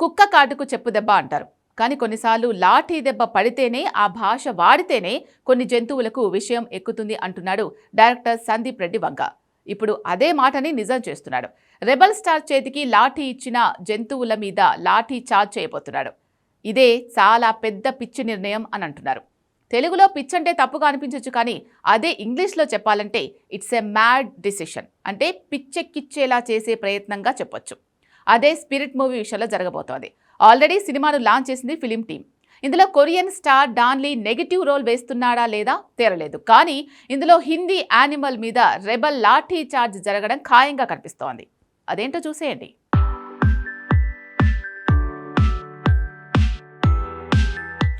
కుక్క కాటుకు చెప్పు దెబ్బ అంటారు. కానీ కొన్నిసార్లు లాఠీ దెబ్బ పడితేనే ఆ భాష వాడితేనే కొన్ని జంతువులకు విషయం ఎక్కుతుంది అంటున్నాడు డైరెక్టర్ సందీప్ రెడ్డి వంగ. ఇప్పుడు అదే మాటని నిజం చేస్తున్నాడు. రెబల్ స్టార్ చేతికి లాఠీ ఇచ్చిన జంతువుల మీద లాఠీ చార్జ్ చేయబోతున్నాడు. ఇదే చాలా పెద్ద పిచ్చి నిర్ణయం అని అంటున్నారు. తెలుగులో పిచ్ అంటే తప్పుగా అనిపించవచ్చు కానీ అదే ఇంగ్లీష్లో చెప్పాలంటే ఇట్స్ ఎ మ్యాడ్ డిసిషన్ అంటే పిచ్చెక్కిచ్చేలా చేసే ప్రయత్నంగా చెప్పొచ్చు. అదే స్పిరిట్ మూవీ విషయంలో జరగబోతోంది. ఆల్రెడీ సినిమాను లాంచ్ చేసింది ఫిలిం టీం ఇందులో Korean star Don Lee negative role వేస్తున్నాడా లేదా తేలలేదు కానీ ఇందులో హిందీ యానిమల్ మీద రెబల్ లాఠీ చార్జ్ జరగడం ఖాయంగా కనిపిస్తోంది. అదేంటో చూసేయండి.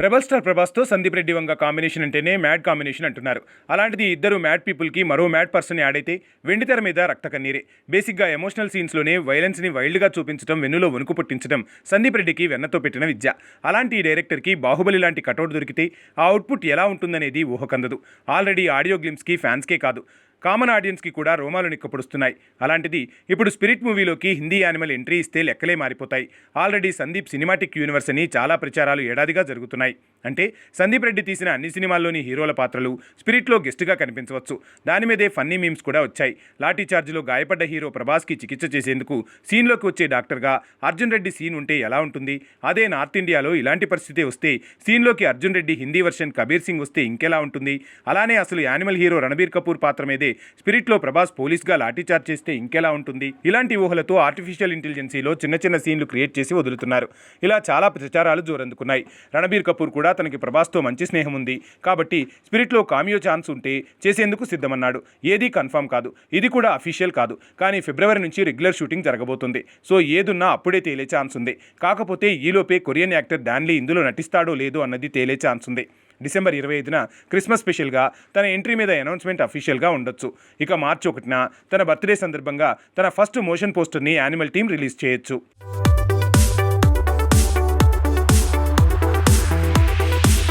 రెబల్ స్టార్ ప్రభాస్తో సందీప్ రెడ్డి వంగ కాంబినేషన్ అంటేనే మ్యాడ్ కాంబినేషన్ అంటున్నారు. అలాంటిది ఇద్దరు మ్యాడ్ పీపుల్కి మరో మ్యాడ్ పర్సన్ యాడ్ అయితే వెండితెర మీద రక్త కన్నీరే. బేసిక్గా ఎమోషనల్ సీన్స్లోనే వైలెన్స్ని వైల్డ్గా చూపించడం వెన్నులో వణుకు పుట్టించడం సందీప్ రెడ్డికి వెన్నతో పెట్టిన విద్య. అలాంటి ఈ డైరెక్టర్కి బాహుబలి లాంటి కటౌట్ దొరికితే ఆ అవుట్పుట్ ఎలా ఉంటుందనేది ఊహకందదు. ఆల్రెడీ ఆడియో గ్లిమ్స్కి ఫ్యాన్స్కే కాదు. కామన్ ఆడియన్స్కి కూడా రోమాలు నిక్కపొడుస్తున్నాయి. అలాంటిది ఇప్పుడు స్పిరిట్ మూవీలోకి హిందీ యానిమల్ ఎంట్రీ ఇస్తే లెక్కలే మారిపోతాయి. ఆల్రెడీ సందీప్ సినిమాటిక్ యూనివర్స్ అని చాలా ప్రచారాలు ఏడాదిగా జరుగుతున్నాయి. అంటే సందీప్ రెడ్డి తీసిన అన్ని సినిమాల్లోని హీరోల పాత్రలు స్పిరిట్లో గెస్ట్గా కనిపించవచ్చు. దాని మీదే ఫన్నీ మీమ్స్ కూడా వచ్చాయి. లాఠీ చార్జ్లో గాయపడ్డ హీరో ప్రభాస్కి చికిత్స చేసేందుకు సీన్లోకి వచ్చే డాక్టర్గా అర్జున్ రెడ్డి సీన్ ఉంటే ఎలా ఉంటుంది? అదే నార్త్ ఇండియాలో ఇలాంటి పరిస్థితి వస్తే సీన్లోకి అర్జున్ రెడ్డి హిందీ వర్షన్ కబీర్ సింగ్ వస్తే ఇంకెలా ఉంటుంది? అలానే అసలు యానిమల్ హీరో రణబీర్ కపూర్ పాత్ర మీదే స్పిరిట్లో ప్రభాస్ పోలీస్గా లాఠీచార్జ్ చేస్తే ఇంకెలా ఉంటుంది? ఇలాంటి ఊహలతో ఆర్టిఫిషియల్ ఇంటెలిజెన్సీలో చిన్న చిన్న సీన్లు క్రియేట్ చేసి వదులుతున్నారు. ఇలా చాలా ప్రచారాలు జోరందుకున్నాయి. రణబీర్ కపూర్ కూడా తనకి ప్రభాస్తో మంచి స్నేహం ఉంది. కాబట్టి స్పిరిట్లో కామియో ఛాన్స్ ఉంటే చేసేందుకు సిద్ధమన్నాడు. ఏదీ కన్ఫామ్ కాదు. ఇది కూడా అఫీషియల్ కాదు. కానీ ఫిబ్రవరి నుంచి రెగ్యులర్ షూటింగ్ జరగబోతుంది. సో ఏదున్నా అప్పుడే తేలే ఛాన్స్ ఉంది. కాకపోతే ఈలోపే కొరియన్ యాక్టర్ డాన్లీ ఇందులో నటిస్తాడో లేదో అన్నది తేలే ఛాన్స్ ఉంది. డిసెంబర్ ఇరవై ఐదున క్రిస్మస్ స్పెషల్గా తన ఎంట్రీ మీద అనౌన్స్మెంట్ అఫీషియల్గా ఉండొచ్చు. ఇక మార్చి ఒకటిన తన బర్త్డే సందర్భంగా తన ఫస్ట్ మోషన్ పోస్టర్ని యానిమల్ టీం రిలీజ్ చేయొచ్చు.